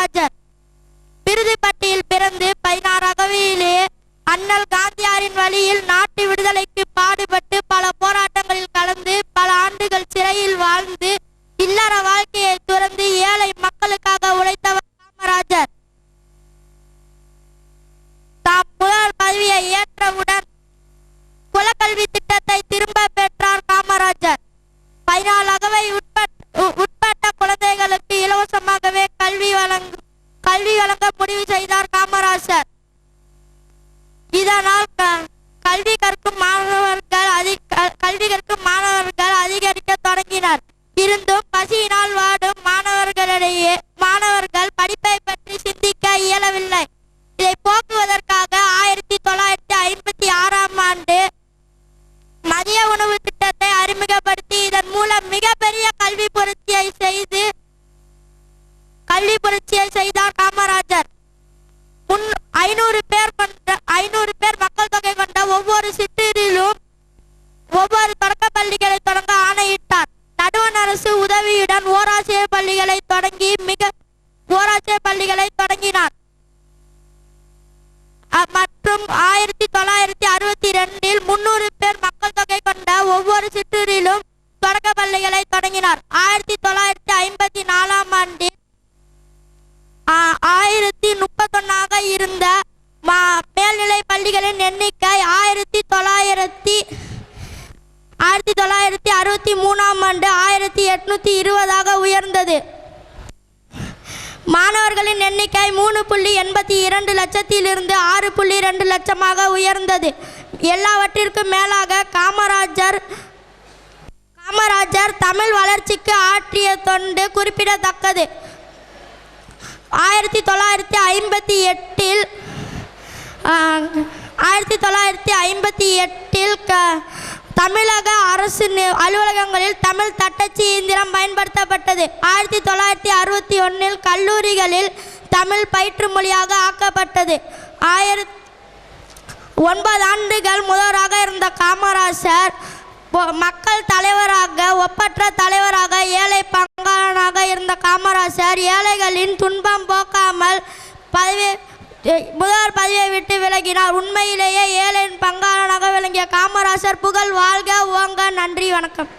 காமராஜர் விருதுப்பட்டியில் பிறந்து பதினாறு அண்ணல் காந்தியாரின் வழியில் நாட்டு விடுதலைக்கு பாடுபட்டு பல போராட்டங்களில் கலந்து பல ஆண்டுகள் சிறையில் வாழ்ந்து இல்லற வாழ்க்கையை துறந்து ஏழை மக்களுக்காக உழைத்தவர் காமராஜர். தாம் முதல் பதவியை ஏற்றவுடன் குலக்கல்வி திட்டத்தை திரும்ப பெற்றார் காமராஜர். பதினாலு அகவை உட்பட்ட உட்பட்ட குழந்தைகளுக்கு இலவசமாகவே கல்வி வழங்க கல்வி வழங்க முடிவு செய்தார் காமராசர். இதனால் கல்வி கற்கும் மாணவர்கள் அதிக கல்வி கற்கும் மாணவர்கள் அதிகரிக்க தொடங்கினர். இருந்தும் பசியினால் வாடும் மாணவர்களிடையே மாணவர்கள் படிப்பை பற்றி சிந்திக்க இயலவில்லை. இதை போக்குவதற்காக ஆயிரத்தி தொள்ளாயிரத்தி ஐம்பத்தி ஆறாம் ஆண்டு மதிய உணவு திட்டத்தை அறிமுகப்படுத்தி இதன் மூலம் மிகப்பெரிய கல்வி புரட்சியை செய்து புரட்சியை செய்தார் காமராஜர். முன் ஐநூறு பேர் கொண்ட ஐநூறு பேர் மக்கள் தொகை கொண்ட ஒவ்வொரு சிற்றூரிலும் ஒவ்வொரு தொடக்க பள்ளிகளை தொடங்க ஆணையிட்டார். நடுவண் அரசு உதவியுடன் ஓராசிரியர் பள்ளிகளை தொடங்கி மிக ஓராசிரியர் பள்ளிகளை தொடங்கினார். மற்றும் ஆயிரத்தி தொள்ளாயிரத்தி அறுபத்தி ரெண்டில் முன்னூறு பேர் மக்கள் தொகை கொண்ட ஒவ்வொரு சிற்றூரிலும் தொடக்க பள்ளிகளை தொடங்கினார். ஆயிரத்தி தொள்ளாயிரத்தி ஐம்பத்தி நாலாம் ஆண்டில் ஆயிரத்தி முப்பத்தொன்னாக இருந்த மா- மேல்நிலை பள்ளிகளின் எண்ணிக்கை ஆயிரத்தி தொள்ளாயிரத்தி ஆயிரத்தி தொள்ளாயிரத்தி அறுபத்தி மூணாம் ஆண்டு ஆயிரத்தி எட்நூத்தி இருபதாக உயர்ந்தது. மாணவர்களின் எண்ணிக்கை மூணு புள்ளி எண்பத்தி இரண்டு லட்சத்திலிருந்து ஆறு புள்ளி ரெண்டு லட்சமாக உயர்ந்தது. எல்லாவற்றிற்கும் மேலாக காமராஜர் காமராஜர் தமிழ் வளர்ச்சிக்கு ஆற்றிய தொண்டு குறிப்பிடத்தக்கது. ஆயிரத்தி தொள்ளாயிரத்தி ஐம்பத்தி எட்டில் ஆயிரத்தி தொள்ளாயிரத்தி ஐம்பத்தி எட்டில் க தமிழக அரசு அலுவலகங்களில் தமிழ் தட்டச்சு இயந்திரம் பயன்படுத்தப்பட்டது. ஆயிரத்தி தொள்ளாயிரத்தி அறுபத்தி ஒன்றில் கல்லூரிகளில் தமிழ் பயிற்று மொழியாக ஆக்கப்பட்டது. ஆயிரத் ஒன்பது ஆண்டுகள் முதல்வராக இருந்த காமராஜர் மக்கள் தலைவராக ஒப்பற்ற தலைவராக ஏழை பங்காளனாக இருந்த காமராசர் ஏழைகளின் துன்பம் போக்காமல் பதவி முதல்வர் பதவியை விட்டு விலகினார். உண்மையிலேயே ஏழையின் பங்காளனாக விளங்கிய காமராசர் புகழ் வாழ்க ஓங்க நன்றி வணக்கம்.